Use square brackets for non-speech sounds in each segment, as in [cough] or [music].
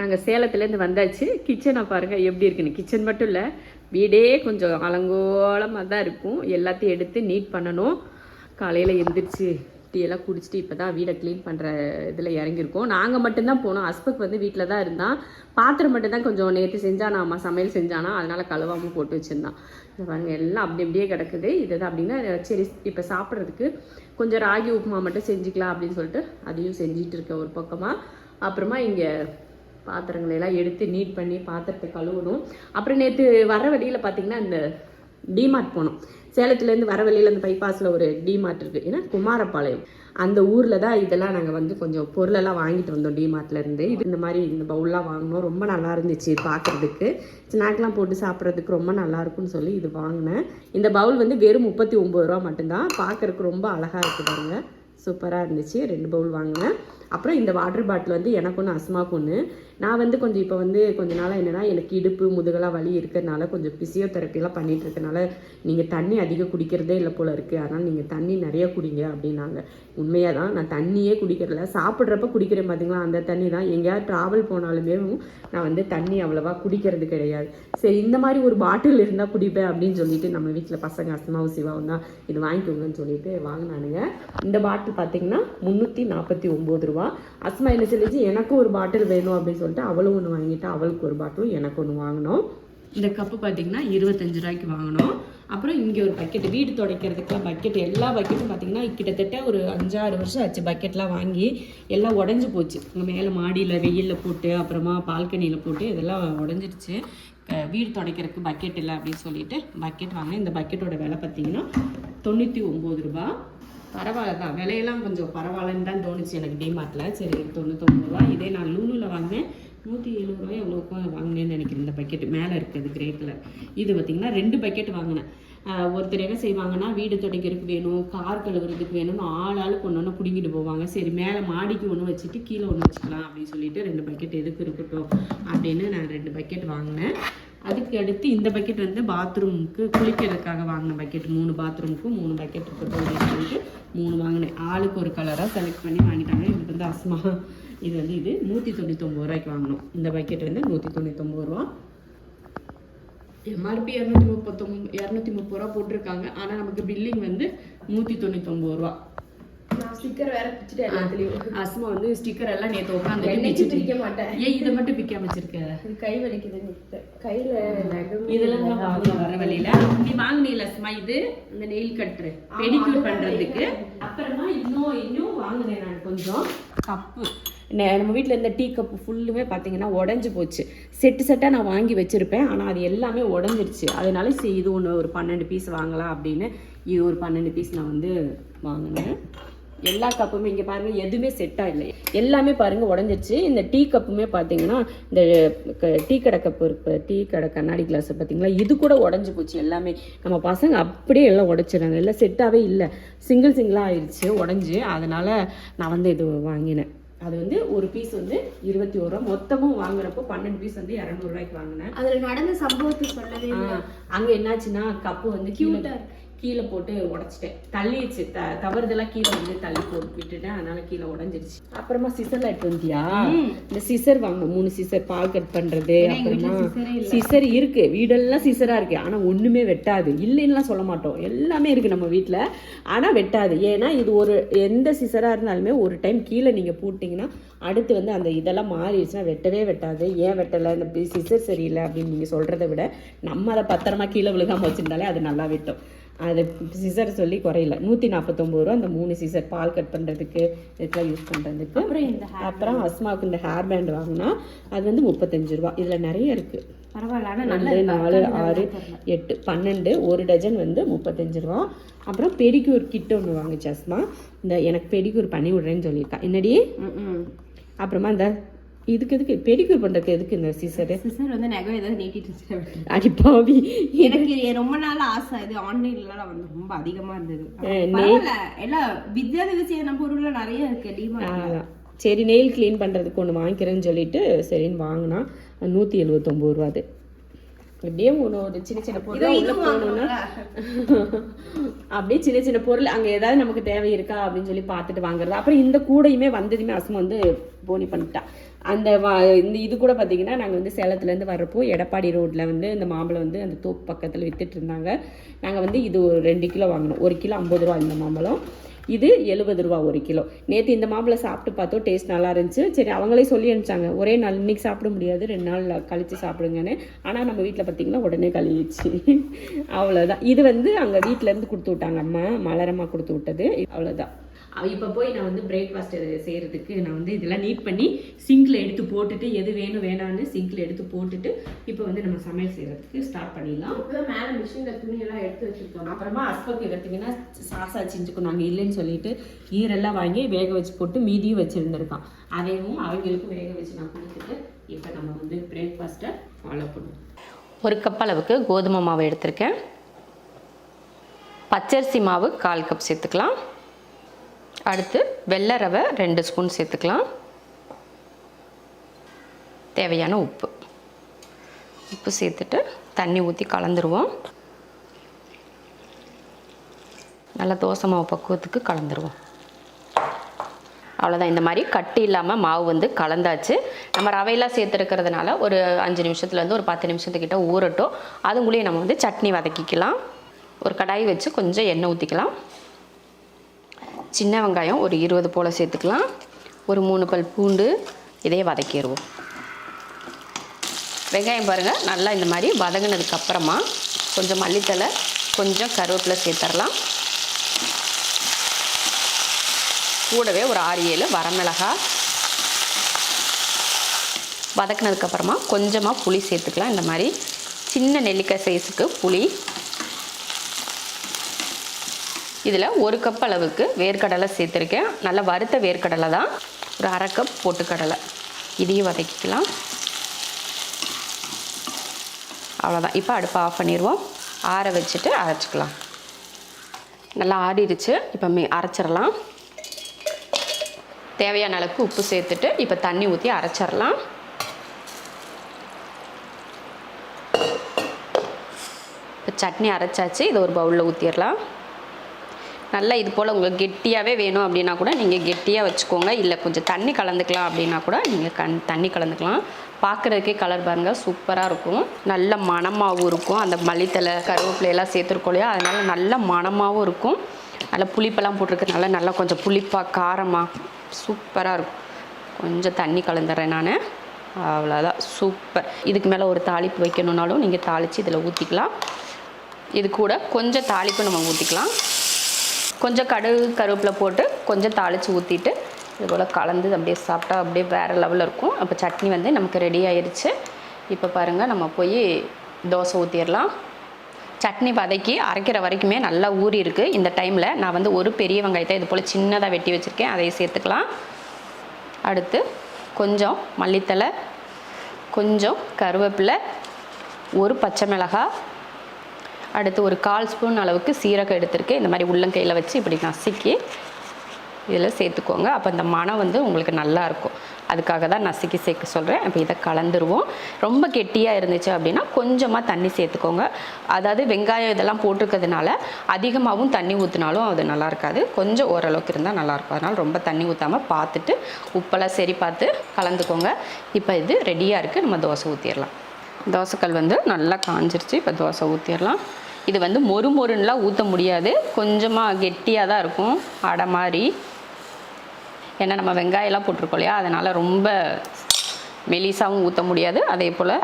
நாங்கள் சேலத்துலேருந்து வந்தாச்சு. கிச்சனை பாருங்கள் எப்படி இருக்குன்னு. கிச்சன் மட்டும் இல்லை வீடே கொஞ்சம் அலங்கோலமாக தான் இருக்கும். எல்லாத்தையும் எடுத்து நீட் பண்ணணும். காலையில் எந்திரிச்சு டீயெல்லாம் எல்லாம் குடிச்சிட்டு இப்போ தான் வீடை க்ளீன் பண்ணுற இதில் இறங்கியிருக்கோம். நாங்கள் மட்டும்தான் போனோம். அஸ்பக் வந்து வீட்டில் தான் இருந்தான். பாத்திரம் மட்டும்தான் கொஞ்சம் நேற்று செஞ்சானா அம்மா சமையல் செஞ்சானா அதனால் கழுவாமல் போட்டு வச்சுருந்தான். இந்த பாருங்க எல்லாம் அப்படி அப்படியே கிடக்குது. இதுதான் அப்படின்னா சரி இப்போ சாப்பிட்றதுக்கு கொஞ்சம் ராகி உப்புமா மட்டும் செஞ்சுக்கலாம் அப்படின்னு சொல்லிட்டு அதையும் செஞ்சுட்டு இருக்கேன் ஒரு பக்கமாக அப்புறமா இங்கே பாத்திரங்களை எல்லாம் எடுத்து நீட் பண்ணி பாத்திரத்தை கழுவணும். அப்புறம் நேற்று வர வழியில் பார்த்தீங்கன்னா இந்த டிமார்ட் போனோம். சேலத்துலேருந்து வர வழியில் அந்த பைபாஸில் ஒரு டிமார்ட் இருக்குது ஏன்னா குமாரபாளையம். அந்த ஊரில் தான் இதெல்லாம் நாங்கள் வந்து கொஞ்சம் பொருளெல்லாம் வாங்கிட்டு வந்தோம் டிமார்ட்லேருந்து இது இந்த மாதிரி இந்த பவுல்லாம் வாங்கினோம். ரொம்ப நல்லா இருந்துச்சு பார்க்குறதுக்கு ஸ்நாக்லாம் போட்டு சாப்பிட்றதுக்கு ரொம்ப நல்லா இருக்கும்னு சொல்லி இது வாங்கினேன். இந்த பவுல் வந்து வெறும் முப்பத்தி ஒம்பது ரூபா மட்டும்தான். பார்க்குறதுக்கு ரொம்ப அழகாக இருக்குது பாருங்கள் சூப்பராக இருந்துச்சு. ரெண்டு பவுல் வாங்கினேன். அப்புறம் இந்த வாட்டர் பாட்டில் வந்து எனக்கு ஒன்று அஸ்மாக்கு ஒன்று நான் வந்து கொஞ்சம் இப்போ வந்து கொஞ்ச நாளாக என்னென்னா எனக்கு இடுப்பு முதுகெல்லாம் வலி இருக்கிறதுனால கொஞ்சம் பிசியோதெரப்பிலாம் பண்ணிகிட்டு இருக்கனால நீங்கள் தண்ணி அதிகம் குடிக்கிறதே இல்லை போல் இருக்குது அதனால் நீங்கள் தண்ணி நிறைய குடிங்க அப்படின்னாங்க. உண்மையாக தான் நான் தண்ணியே குடிக்கிறதில்ல. சாப்பிட்றப்ப குடிக்கிறேன் பார்த்தீங்களா அந்த தண்ணி தான். எங்கேயாவது ட்ராவல் போனாலுமே நான் வந்து தண்ணி அவ்வளோவா குடிக்கிறது கிடையாது. சரி இந்த மாதிரி ஒரு பாட்டில் இருந்தால் குடிப்பேன் அப்படின்னு சொல்லிட்டு நம்ம வீட்டில் பசங்க அஸ்மாவும் சிவாவும் தான் இது வாங்கிக்கோங்கன்னு சொல்லிட்டு வாங்கினானுங்க. இந்த பாட்டில் பார்த்தீங்கன்னா முந்நூற்றி நாற்பத்தி ஒம்பது ரூபா. அஸ்மா என்ன சொல்லிச்சு? எனக்கும் ஒரு பாட்டில் வேணும் அப்படின்னு சொல்லிட்டு அவளும் ஒன்று வாங்கிட்டா அவளுக்கு ஒரு பாட்டிலும் எனக்கு ஒன்று வாங்கினோம். இந்த கப்பு பார்த்தீங்கன்னா இருபத்தஞ்சு ரூபாய்க்கு வாங்கினோம். அப்புறம் இங்கே ஒரு பக்கெட் வீடு துடைக்கிறதுக்குலாம் பக்கெட் எல்லா பக்கெட்டும் பார்த்தீங்கன்னா கிட்டத்தட்ட ஒரு அஞ்சாறு வருஷம் ஆச்சு பக்கெட்லாம் வாங்கி எல்லாம் உடஞ்சி போச்சு. இங்கே மேலே மாடியில் வெயிலில் போட்டு அப்புறமா பால்கனியில் போட்டு இதெல்லாம் உடஞ்சிருச்சு. வீடு துடைக்கிறதுக்கு பக்கெட் இல்லை அப்படின்னு சொல்லிட்டு பக்கெட் வாங்கினேன். இந்த பக்கெட்டோட விலை பார்த்தீங்கன்னா தொண்ணூற்றி ஒம்பது ரூபா. பரவாயில்ல தான். விலையெல்லாம் கொஞ்சம் பரவாயில்லன்னு தான் தோணுச்சு எனக்கு டிமார்ட்டில் சரி தொண்ணூத்தொம்பது ரூபா இதே நான் லூலூவில் வாங்கினேன். நூற்றி எழுபது ரூபாய் எவ்வளோக்கும் வாங்கினேன்னு நினைக்கிறேன் இந்த பக்கெட் மேலே இருக்குது கிரே கலர் இது பார்த்திங்கன்னா ரெண்டு பக்கெட் வாங்கினேன். ஒருத்தர் என்ன செய்வாங்கன்னா வீடு துடைக்கிறதுக்கு வேணும் கார் கழுவுறதுக்கு வேணும்னு ஆள் ஆளுக்கு ஒன்று ஒன்று பிடிங்கிட்டு போவாங்க. சரி மேலே மாடிக்கு ஒன்று வச்சுட்டு கீழே ஒன்று வச்சுக்கலாம் அப்படின்னு சொல்லிட்டு ரெண்டு பக்கெட் எதுக்கு இருக்கட்டும் அப்படின்னு நான் ரெண்டு பக்கெட் வாங்கினேன். அதுக்கு அடுத்து இந்த பக்கெட் வந்து பாத்ரூமுக்கு குளிக்கிறதுக்காக வாங்கின பக்கெட் மூணு பாத்ரூமுக்கும் மூணு பக்கெட் இருக்கட்டும் அப்படின்னு சொல்லிட்டு மூணு வாங்கினேன். ஆளுக்கு ஒரு கலராக செலக்ட் பண்ணி வாங்கிட்டாங்க. இது வந்து அஸ்மா. இது வந்து இது நூற்றி தொண்ணூத்தொம்பது ரூபாய்க்கு வாங்கினோம். இந்த பக்கெட் வந்து நூற்றி தொண்ணூத்தொம்பது ரூபா எம்ஆர்பி இரநூத்தி முப்பத்தொம்பது இரநூத்தி முப்பது ரூபா போட்டிருக்காங்க. ஆனால் நமக்கு பில்லிங் வந்து நூற்றி தொண்ணூத்தொம்பது ரூபா. ஸ்டிக்கர் வேற எல்லாத்துலயும். அஸ்மா வந்து ஸ்டிக்கர் எல்லாம் நேற்று உட்காந்து என்னைக்கு பிரிக்க மாட்டேன் ஏன் இதை மட்டும் பிக்காம வச்சிருக்க. கை வலிக்குது. கையில இதெல்லாம் தான் வாங்கணும் வர வழியில. நீ வாங்குனீல சும்மா இது? இந்த நெயில் கட்டுரு பெடிக்யூர் பண்றதுக்கு. அப்புறமா இன்னும் இன்னும் வாங்கினேன் நான் கொஞ்சம். கப்பு. நம்ம வீட்டில் இருந்த டீ கப்பு ஃபுல்லுமே பார்த்தீங்கன்னா உடஞ்சி போச்சு. செட்டு செட்டாக நான் வாங்கி வச்சுருப்பேன். ஆனால் அது எல்லாமே உடஞ்சிருச்சு. அதனால சரி இது ஒன்று ஒரு பன்னெண்டு பீஸ் வாங்கலாம் அப்படின்னு இது ஒரு பன்னெண்டு பீஸ் நான் வந்து வாங்கினேன். எல்லா கப்புமே இங்கே பாருங்க எதுவுமே செட்டாக இல்லை. எல்லாமே பாருங்க உடஞ்சிருச்சு. இந்த டீ கப்புமே பார்த்தீங்கன்னா இந்த டீ கடை கப்பு இருக்கு டீ கடை கண்ணாடி கிளாஸ் பார்த்தீங்களா இது கூட உடஞ்சி போச்சு எல்லாமே. நம்ம பசங்க அப்படியே எல்லாம் உடைச்சிடுறாங்க. எல்லாம் செட்டாகவே இல்லை. சிங்கிள் சிங்கிளாக ஆயிடுச்சு உடஞ்சி. அதனால நான் வந்து இது வாங்கினேன். அது வந்து ஒரு பீஸ் வந்து இருபத்தி ஒரு ரூபா. மொத்தமும் வாங்குறப்போ பன்னெண்டு பீஸ் வந்து இரநூறுவாய்க்கு வாங்கினேன். அதுல நடந்த சம்பவத்தை சொல்லவே அங்க என்னாச்சுன்னா கப்பு வந்து கீழே கீழே போட்டு உடைச்சிட்டேன். தள்ளிடுச்சு. த தவறுதெல்லாம் கீழே வந்து தள்ளி போட்டு விட்டுட்டேன். அதனால கீழே உடஞ்சிருச்சு. அப்புறமா சிசர்ல எடுத்து வந்தியா? இந்த சிசர் வாங்கணும். மூணு சிசர் பால் கட் பண்றது அப்புறமா சிசர் இருக்கு. வீடெல்லாம் சிசரா இருக்கு. ஆனா ஒண்ணுமே வெட்டாது. இல்லைன்னுலாம் சொல்ல மாட்டோம். எல்லாமே இருக்கு நம்ம வீட்ல. ஆனா வெட்டாது. ஏன்னா இது ஒரு எந்த சிசரா இருந்தாலுமே ஒரு டைம் கீழே நீங்க போட்டீங்கன்னா அடுத்து வந்து அந்த இதெல்லாம் மாறிடுச்சுன்னா வெட்டவே வெட்டாது. ஏன் வெட்டலை? இந்த சிசர் சரியில்லை அப்படின்னு நீங்கள் சொல்கிறத விட நம்ம அதை பத்திரமா கீழே விழுகாம வச்சிருந்தாலே அது நல்லா வெட்டும். அது சிசர் சொல்லி குறையல. நூற்றி நாற்பத்தொம்பது ரூபா அந்த மூணு சிசர் பால் கட் பண்ணுறதுக்கு இதுக்கெல்லாம் யூஸ் பண்ணுறதுக்கு அப்புறம் இந்த அப்புறம் அஸ்மாவுக்கு இந்த ஹேர் பேண்ட் வாங்கினா அது வந்து முப்பத்தஞ்சு ரூபா. இதில் நிறைய இருக்குது ரெண்டு நாலு ஆறு எட்டு பன்னெண்டு ஒரு டஜன் வந்து முப்பத்தஞ்சு ரூபா. அப்புறம் பெடிக்யூர் கிட்ட ஒன்று வாங்குச்சு அஸ்மா. இந்த எனக்கு பெடிக்யூர் பண்ணி விடுறேன்னு சொல்லியிருக்கா. என்னடி? அப்புறமா இந்த இதுக்கு எதுக்கு? பெடிக்யூர் பண்ணுறதுக்கு எதுக்கு இந்த சீசரு சிஸ்டர் வந்து நகம் ஏதாவது நீட்டிட்டு வச்சுட்டு அடி பாவி. எனக்கு ரொம்ப நாள் ஆசை. இது ஆன்லைன்ல வந்து ரொம்ப அதிகமா இருந்தது. எல்லாம் வித்தியாச வித்தியாச பொருள்ல நிறைய இருக்கு டிமார்ட். சரி நெயில் க்ளீன் பண்ணுறதுக்கு ஒன்று வாங்கிக்கிறேன்னு சொல்லிட்டு சரின்னு வாங்கினா நூற்றி எழுபத்தொம்போது ரூபா அது. அப்படியே ஒன்று ஒரு சின்ன சின்ன பொருள் உள்ள [laughs] அப்படியே சின்ன சின்ன பொருள் அங்கே ஏதாவது நமக்கு தேவை இருக்கா அப்படின்னு சொல்லி பார்த்துட்டு வாங்குறது. அப்புறம் இந்த கூடையுமே வந்ததுமே அசுமா வந்து போனி பண்ணிட்டா. அந்த வா- இந்த இது கூட பார்த்தீங்கன்னா நாங்கள் வந்து சேலத்துலேருந்து வர்றப்போ எடப்பாடி ரோட்டில் வந்து இந்த மாம்பழம் வந்து அந்த தோப்பு பக்கத்தில் வித்துட்டு இருந்தாங்க. நாங்கள் வந்து இது ஒரு ரெண்டு கிலோ வாங்கினோம். ஒரு கிலோ ஐம்பது ரூபா இந்த மாம்பழம். இது எழுபது ரூபா ஒரு கிலோ. நேற்று இந்த மாம்பழம் சாப்பிட்டு பார்த்தோம் டேஸ்ட் நல்லா இருந்துச்சு. சரி அவங்களே சொல்லி அனுப்பிச்சாங்க. ஒரே நாள் இன்னைக்கு சாப்பிட முடியாது ரெண்டு நாள் கழித்து சாப்பிடுங்கன்னு. ஆனால் நம்ம வீட்டில் பார்த்தீங்கன்னா உடனே கழுவிச்சு அவ்வளோதான் இது வந்து அங்கே வீட்டிலேருந்து கொடுத்து விட்டாங்க அம்மா. மலரம்மா கொடுத்து விட்டது. அவ்வளோதான் இப்போ போய் நான் வந்து பிரேக்ஃபாஸ்ட் செய்கிறதுக்கு நான் வந்து இதெல்லாம் நீட் பண்ணி சிங்கில் எடுத்து போட்டுட்டு எது வேணும் வேணான்னு சிங்கில் எடுத்து போட்டுட்டு இப்போ வந்து நம்ம சமையல் செய்கிறதுக்கு ஸ்டார்ட் பண்ணிடலாம். இப்பதான் மேல மிஷின்ல துணி எல்லாம் எடுத்து வச்சிருக்கோம். அப்புறமா அஸ்பக்கு பார்த்தீங்கன்னா சாசா செஞ்சுக்கணும் நாங்கள் இல்லைன்னு சொல்லிட்டு ஈரெல்லாம் வாங்கி வேக வச்சு போட்டு மீதியும் வச்சுருந்துருக்கான். அதையும் அவங்களுக்கும் வேக வச்சு நான் கொடுத்துட்டு இப்போ நம்ம வந்து பிரேக்ஃபாஸ்ட்டை ஃபாலோ பண்ணுவோம். ஒரு கப் அளவுக்கு கோதுமை மாவு எடுத்திருக்கேன். பச்சரிசி மாவு கால் கப் சேர்த்துக்கலாம். அடுத்து வெள்ளை ரவை ரெண்டு ஸ்பூன் சேர்த்துக்கலாம். தேவையான உப்பு. உப்பு சேர்த்துட்டு தண்ணி ஊற்றி கலந்துருவோம். நல்லா தோசை மாவு பக்குவத்துக்கு கலந்துருவோம். அவ்வளோதான் இந்த மாதிரி கட்டி இல்லாமல் மாவு வந்து கலந்தாச்சு. நம்ம ரவையெல்லாம் சேர்த்துருக்கிறதுனால ஒரு அஞ்சு நிமிஷத்துலேருந்து ஒரு பத்து நிமிஷத்துக்கிட்ட ஊறட்டும். அதுங்களையும் நம்ம வந்து சட்னி வதக்கிக்கலாம். ஒரு கடாய் வச்சு கொஞ்சம் எண்ணெய் ஊற்றிக்கலாம் சின்ன வெங்காயம் ஒரு இருபது போல் சேர்த்துக்கலாம். ஒரு மூணு பல் பூண்டு இதையே வதக்கிடுவோம். வெங்காயம் பாருங்கள் நல்லா இந்த மாதிரி வதங்கினதுக்கப்புறமா கொஞ்சம் மல்லித்தலை கொஞ்சம் கருவேப்பிலை சேர்த்துடலாம் கூடவே ஒரு ஆறு ஏழு வரமிளகாய் வதக்குனதுக்கப்புறமா கொஞ்சமாக புளி சேர்த்துக்கலாம். இந்த மாதிரி சின்ன நெல்லிக்காய் சைஸுக்கு புளி இதில் ஒரு கப் அளவுக்கு வேர்க்கடலை சேர்த்துருக்கேன். நல்லா வறுத்த வேர்க்கடலை தான். ஒரு அரை கப் பொட்டுக்கடலை. இதையும் வதக்கிக்கலாம். அவ்வளோதான் இப்போ அடுப்பை ஆஃப் பண்ணிடுவோம் ஆற வச்சுட்டு அரைச்சிக்கலாம். நல்லா ஆறிடுச்சு. இப்போ மீ அரைச்சிடலாம். தேவையான அளவுக்கு உப்பு சேர்த்துட்டு இப்போ தண்ணி ஊற்றி அரைச்சிடலாம். இப்போ சட்னி அரைச்சாச்சு. இதை ஒரு பவுலில் ஊற்றிடலாம் நல்லா இது போல் உங்களுக்கு கெட்டியாகவே வேணும் அப்படின்னா கூட நீங்கள் கெட்டியாக வச்சுக்கோங்க. இல்லை கொஞ்சம் தண்ணி கலந்துக்கலாம் அப்படின்னா கூட நீங்கள் கண் தண்ணி கலந்துக்கலாம். பார்க்குறதுக்கே கலர் பாருங்கள் சூப்பராக இருக்கும். நல்ல மணமாகவும் இருக்கும். அந்த மல்லித்தலை கருவேப்பிலையெல்லாம் சேர்த்துருக்கோம் இல்லையா? அதனால் நல்ல மணமாகவும் இருக்கும். நல்லா புளிப்பெல்லாம் போட்டிருக்கனால நல்லா கொஞ்சம் புளிப்பாக காரமாக சூப்பராக இருக்கும். கொஞ்சம் தண்ணி கலந்துடுறேன் நான். அவ்வளோதான் சூப்பர் இதுக்கு மேலே ஒரு தாளிப்பு வைக்கணுன்னாலும் நீங்கள் தாளித்து இதில் ஊற்றிக்கலாம் இது கூட கொஞ்சம் தாளிப்பு நம்ம ஊற்றிக்கலாம் கொஞ்சம் கடுகு கருவேப்பிலை போட்டு கொஞ்சம் தாளித்து ஊற்றிட்டு இது போல் கலந்து அப்படியே சாப்பிட்டா அப்படியே வேறு லெவலில் இருக்கும். அப்போ சட்னி வந்து நமக்கு ரெடி ஆயிடுச்சு இப்போ பாருங்கள் நம்ம போய் தோசை ஊற்றிடலாம் சட்னி வதக்கி அரைக்கிற வரைக்குமே நல்லா ஊறி இருக்குது இந்த டைமில் நான் வந்து ஒரு பெரிய வெங்காயத்தை இது போல் சின்னதாக வெட்டி வச்சுருக்கேன். அதையும் சேர்த்துக்கலாம். அடுத்து கொஞ்சம் மல்லித்தலை கொஞ்சம் கருவேப்பிலை ஒரு பச்சை மிளகாய் அடுத்து ஒரு கால் ஸ்பூன் அளவுக்கு சீரகம் எடுத்திருக்கேன். இந்த மாதிரி உள்ளங்கையில் வச்சு இப்படி நசுக்கி இதில் சேர்த்துக்கோங்க. அப்போ இந்த மனம் வந்து உங்களுக்கு நல்லா இருக்கும். அதுக்காக தான் நசுக்கி சேர்க்க சொல்கிறேன் இப்போ இதை கலந்துருவோம். ரொம்ப கெட்டியாக இருந்துச்சு அப்படின்னா கொஞ்சமாக தண்ணி சேர்த்துக்கோங்க. அதாவது வெங்காயம் இதெல்லாம் போட்டிருக்கிறதுனால அதிகமாகவும் தண்ணி ஊற்றினாலும் அது நல்லா இருக்காது. கொஞ்சம் ஓரளவுக்கு இருந்தால் நல்லாயிருக்கும் அதனால் ரொம்ப தண்ணி ஊற்றாமல் பார்த்துட்டு உப்பெல்லாம் சரி பார்த்து கலந்துக்கோங்க. இப்போ இது ரெடியாக இருக்குது நம்ம தோசை ஊற்றிடலாம் தோசைக்கல் வந்து நல்லா காஞ்சிருச்சு. இப்போ தோசை ஊற்றிடலாம் இது வந்து மொறு மொறுன்னெலாம் ஊற்ற முடியாது. கொஞ்சமாக கெட்டியாக தான் இருக்கும். அடை மாதிரி ஏன்னா நம்ம வெங்காயம்லாம் போட்டிருக்கோம் இல்லையா? அதனால் ரொம்ப மெலிசாகவும் ஊற்ற முடியாது. அதே போல்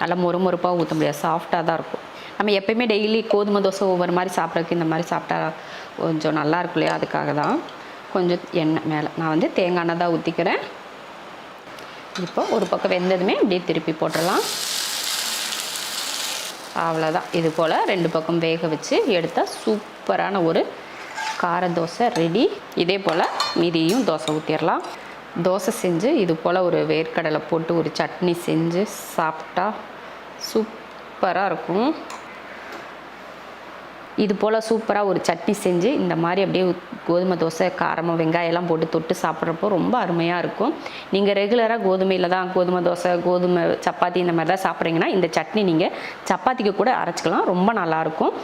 நல்லா மொறு மொறுப்பாகவும் ஊற்ற முடியாது. சாஃப்டாக தான் இருக்கும். நம்ம எப்பயுமே டெய்லி கோதுமை தோசை ஒவ்வொரு மாதிரி சாப்பிட்றதுக்கு இந்த மாதிரி சாப்பிட்டா கொஞ்சம் நல்லா இருக்கும் இல்லையா? அதுக்காக தான். கொஞ்சம் எண்ணெய் மேலே. நான் வந்து தேங்காய் எண்ணெய் தான் ஊற்றிக்கிறேன் இப்போ ஒரு பக்கம் வெந்ததுமே அப்படியே திருப்பி போட்டுடலாம். அவ்வளோதான் இது போல் ரெண்டு பக்கம் வேக வச்சு எடுத்தால் சூப்பரான ஒரு கார தோசை ரெடி இதே போல் மீதியும் தோசை ஊற்றிடலாம் தோசை செஞ்சு இது போல் ஒரு வேர்க்கடலை போட்டு ஒரு சட்னி செஞ்சு சாப்பிட்டா சூப்பராக இருக்கும். இது போல் சூப்பராக ஒரு சட்னி செஞ்சு இந்த மாதிரி அப்படியே கோதுமை தோசை காரமாக வெங்காயம்லாம் போட்டு தொட்டு சாப்பிட்றப்போ ரொம்ப அருமையாக இருக்கும். நீங்கள் ரெகுலராக கோதுமையில் தான் கோதுமை தோசை கோதுமை சப்பாத்தி இந்த மாதிரி தான் சாப்பிட்றீங்கன்னா இந்த சட்னி நீங்கள் சப்பாத்திக்கு கூட அரைச்சிக்கலாம். ரொம்ப நல்லாயிருக்கும்